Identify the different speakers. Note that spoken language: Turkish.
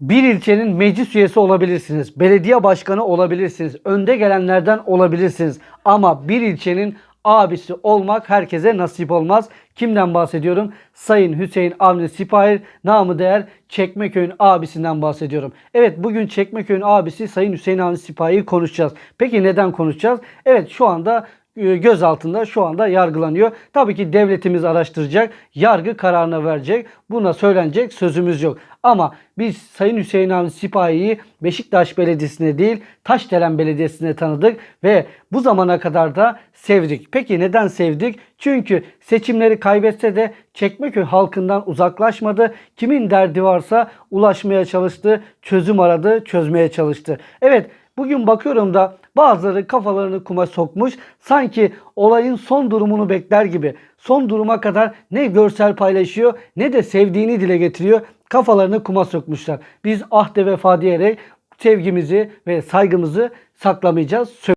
Speaker 1: Bir ilçenin meclis üyesi olabilirsiniz, belediye başkanı olabilirsiniz, önde gelenlerden olabilirsiniz. Ama bir ilçenin abisi olmak herkese nasip olmaz. Kimden bahsediyorum? Sayın Hüseyin Avni Sipahi, namı değer Çekmeköy'ün abisinden bahsediyorum. Evet bugün Çekmeköy'ün abisi Sayın Hüseyin Avni Sipahi'yi konuşacağız. Peki neden konuşacağız? Evet şu anda göz altında şu anda yargılanıyor. Tabii ki devletimiz araştıracak, yargı kararını verecek. Buna söylenecek sözümüz yok. Ama biz Sayın Hüseyin Avni Sipahi'yi Beşiktaş Belediyesi'ne değil Taşdelen Belediyesi'ne tanıdık ve bu zamana kadar da sevdik. Peki neden sevdik? Çünkü seçimleri kaybetse de Çekmeköy halkından uzaklaşmadı. Kimin derdi varsa ulaşmaya çalıştı, çözüm aradı, çözmeye çalıştı. Evet Bugün bakıyorum da bazıları kafalarını kuma sokmuş. Sanki olayın son durumunu bekler gibi. Son duruma kadar ne görsel paylaşıyor ne de sevdiğini dile getiriyor. Kafalarını kuma sokmuşlar. Biz ahde vefa diyerek sevgimizi ve saygımızı saklamayacağız.